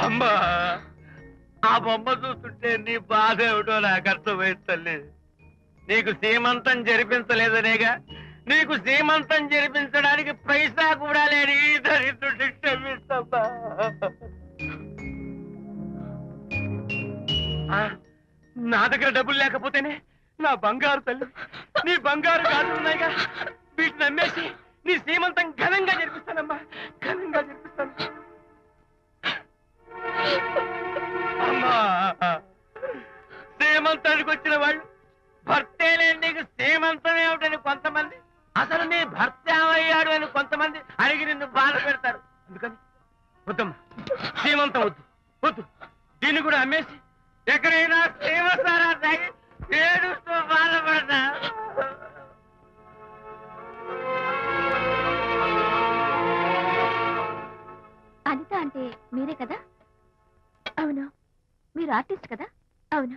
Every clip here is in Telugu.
అమ్మా ఆ బొమ్మ చూస్తుంటే నీ బాధ ఏమిటో నాకు అర్థమైంది తల్లి. నీకు సీమంతం జరిపించలేదనేగా నీకు సీమంతం జరిపించడానికి పైసా కూడా లేని దరిద్రుడి క్షమిస్తమ్మా ఆ, నా దగ్గర డబ్బులు లేకపోతేనే నా బంగారు తల్లి నీ బంగారు గాజులు ఉన్నాయిగా. వీటిని అమ్మేసి నీ సీమంతం ఘనంగా జరిపిస్తానమ్మా ఘనంగా సీమంతానికి వచ్చిన వాళ్ళు భర్తే లేని నీకు సీమంతం ఏమిటని కొంతమంది అసలు నీ భర్త ఏమయ్యాడు అని కొంతమంది అడిగి నిన్ను బాధ పెడతారు. అందుకని వద్దమ్మా శ్రీమంతం వద్దు వద్దు. దీన్ని కూడా అమ్మేసి ఎక్కడైనా సీమసారా తాగి ఏడుస్తూ బాధపడతా అనిత అంటే మీరే కదా? అవును. మీరు ఆర్టిస్ట్ కదా? అవును.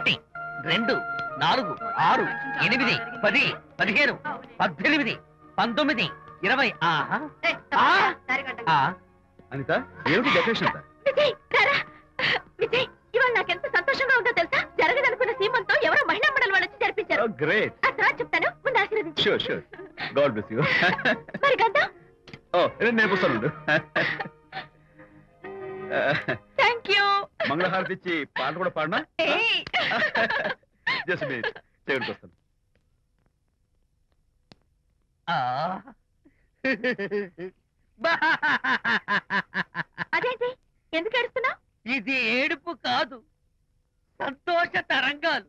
ఒకటి రెండు నాలుగు ఆరు ఎనిమిది పది పదిహేను పద్దెనిమిది పంతొమ్మిది ఇరవై ఆహా ఆ, ఆ, అనిత ఏమిటి డెకరేషన్ ఇవాళ నాకెంత సంతోషంగా ఉందో తెలుసా? జరగదనుకున్న సీమంతో ఎవరో మహిళా మండలి వాళ్ళు వచ్చి జరిపించారు గ్రేట్ ఆ తర్వాత చెప్తాను ముందు ఆశీర్వదించు. Sure sure god bless you మరి గంధం? ఓ నేను థ్యాంక్ యూ మంగళహారతి ఇచ్చి పాట కూడా పాడనా? జస్ట్ మినిట్ చేయడానికి వస్తాను. అదేంటి? ఎందుకు ఏడుస్తున్నావు? ఇది ఏడుపు కాదు. సంతోష తరంగాలు.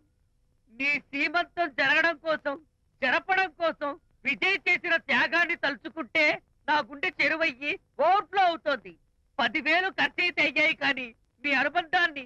నీ సీమంతం జరగడం కోసం జరపడం కోసం విజయ్ చేసిన త్యాగాన్ని తలుచుకుంటే నా గుండె చెరువయ్యి ఓట్లో అవుతోంది. పదివేలు ఖర్చయితే అయ్యాయి కానీ మీ అనుబంధాన్ని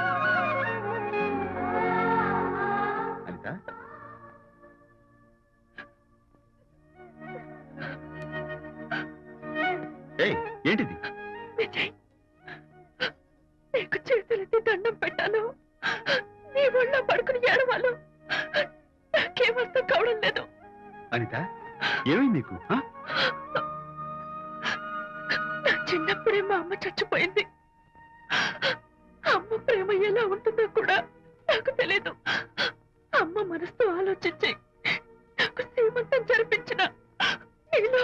ఏంటిది? విజయ్ నీకు చేతులెత్తి దండం పెట్టాను. నీ ఒళ్ళో పడుకుని ఏడవాలు నాకేమర్థం కావడం లేదు. అనిత ఏమైంది నీకు? నా చిన్నప్పుడే మా అమ్మ చచ్చిపోయింది. అమ్మ ప్రేమ ఎలా ఉంటుందో కూడా నాకు తెలీదు. అమ్మ మనసుతో ఆలోచించి నాకు సీమంతం జరిపించిన నీలో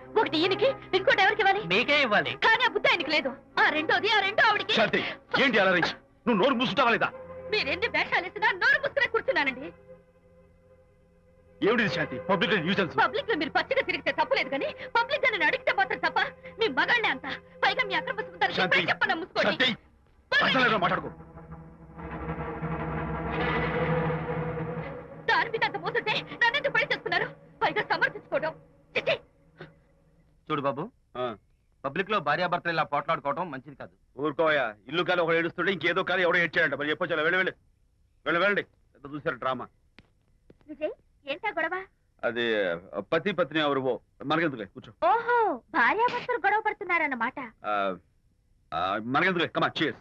ఒకటి ఈయనకి ఇంకోటి ఎవరికి ఇవ్వాలి? మీకే ఇవ్వాలి. కానీ ఆ బుద్ధి ఆయనకి లేదు. ఆ రెండోది ఆ రెండో ఆవిడకి. శాంతి ఏంటి అలా? నువ్వు నోరు మూసుకుంటావా లేదా? మీరెన్ని వేషాలు వేసినా నోరు పుస్తకం కూర్చున్నానండి. ఏమిటి శాంతి? పబ్లిక్ న్యూజెన్స్ పబ్లిక్లో మీరు పచ్చిగా తిరిగితే తప్పలేదు కానీ పబ్లిక్గా నన్ను అడిగితే మాత్రం తప్ప మీ మగాళ్ళే అంత. పైగా మీ అక్రమ సుందరికి శాంతి ఎప్పుడే చెప్పను ముసుకోండి? అసలు మాట్లాడుకో. దాని మీద అంత మోసంటే నన్నెందుకు పడి చేస్తున్నారు పైగా సమర్థించుకోవడం! చూడు బాబు. పబ్లిక్లో భార్యాభర్తలు ఇలా పోట్లాడుకోవడం మంచిది కాదు. ఊరుకోయా ఇల్లు కాలి ఒకడు ఏడుస్తుంటే ఇంకేదో కాలి ఎవడో ఏడ్చాడంట. మరి చెప్పొచ్చు వెళ్ళి వెళ్ళి. వెళ్ళి వెళ్ళండి. ఎంత చూసారు డ్రామా. విజయ్ ఏంటా గొడవ? అది పతి పత్ని ఎవరు మనకెందుకులే? కూర్చో. ఓహో భార్యాభర్తలు గొడవ పడుతున్నారన్నమాట. మనకెందుకులే. కమా చేస్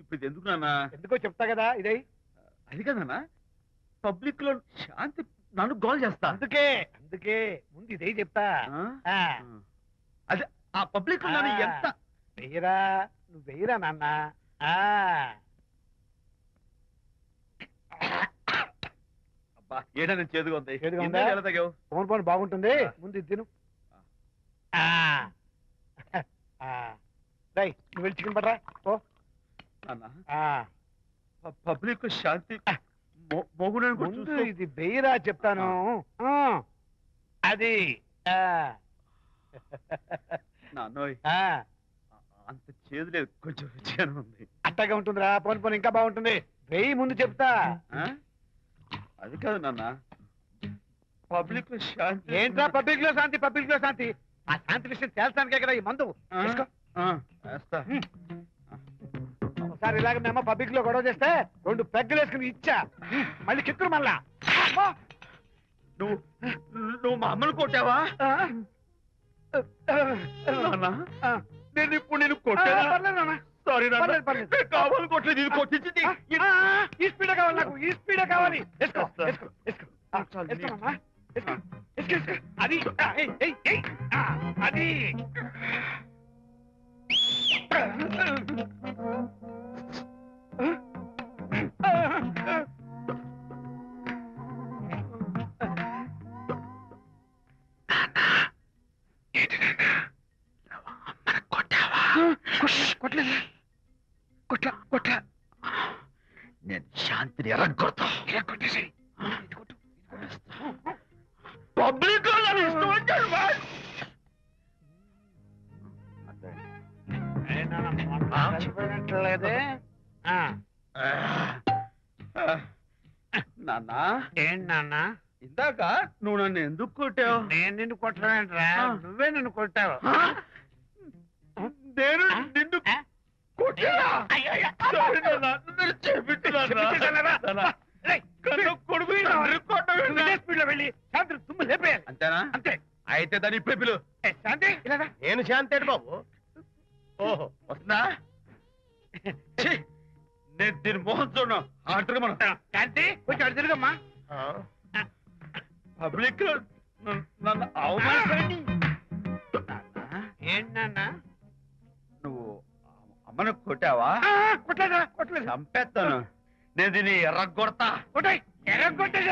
ఇప్పుడు ఇది ఎందుకు నాన్న? ఎందుకో చెప్తా కదా ఇదే. అది కదన్నా? పబ్లిక్లో శాంతి నన్ను గోల్ చేస్తా. అందుకే అందుకే ముందు ఇదే చెప్తా. ఆ? అదే ఆ పబ్లిక్ నన్ను ఆ. ఎంత? వెయ్యరా నువ్వు వెయ్యరా నాన్న. ఆ, అబ్బా ఏడా నేను చేదుగా ఉంది. చేదుగా ఇందాక ఉందా? ఎలా తగ్గావు పవన్ పవన్ బాగుంటుంది. ముందు ఇది తిను. ఆ, ఆ. రేయ్, నువ్వు వెళ్ళి చికెన్ పడరా ఓ నాన్న. ఆ, పబ్లిక్ శాంతి. ముందు ఇది వెయ్యరా చెప్తాను. ఆ, అది అంత చేదు లేదు. కొంచెం రుచిగానే ఉంది. అట్టగా ఉంటుందిరా. పోను పోను ఇంకా బాగుంటుంది. వెయ్యి ముందు చెప్తా. ఆ? అది కాదు నాన్న. పబ్లిక్లో శాంతి ఏంట్రా పబ్లిక్లో శాంతి పబ్లిక్లో శాంతి? ఆ శాంతి విషయం తేల్చడానికే కదా ఈ మందు. వేస్తా. ఒకసారి ఇలాగ మేము పబ్లిక్లో గొడవ చేస్తే రెండు పెగ్గలు వేసుకుని ఇచ్చా. మళ్ళీ చిక్కురు మళ్ళా! నువ్వు నువ్వు మా అమ్మను కొట్టావా? నాన్న. నేను ఇప్పుడు నేను కొట్టానా. సారీ కావాలి కొట్టలేదు ఇది కొట్టించింది. ఆ, ఆ, ఈ స్పీడే కావాలి నాకు ఈ స్పీడే అది. కొట్టలేదు. కొట్ల కొట్ల నేను శాంతిని ఎరగొడతా. కొట్టేసి పబ్లిక్ నన్ను ఏంటి నాన్న. ఇందాక నువ్వు నన్ను ఎందుకు కొట్టావు? నేను నిన్ను కొట్టలేంట్రా. నువ్వే నిన్ను కొట్టావు. నేను నిన్ను అంతేనా? అంతే. అయితే దాని ఇప్పుడే పిలు. ఏ, శాంతి. నేను శాంతి బాబు? ఓహో వస్తుందా? నేను దీని మోహన్ చూడను. ఆర్డర్ మనం. శాంతి కొంచెం అటు తిరుగమ్మా. పబ్లిక్ నన్ను- నన్ను అవమానించండి ఏంటి నాన్న? నువ్వు అమ్మను కొట్టావా? కొట్టలేదా కొట్టలేదు. చంపేస్తాను. నేను దీన్ని ఎర్రగొడతా. కొట్టాయి ఎర్ర కొట్టేసి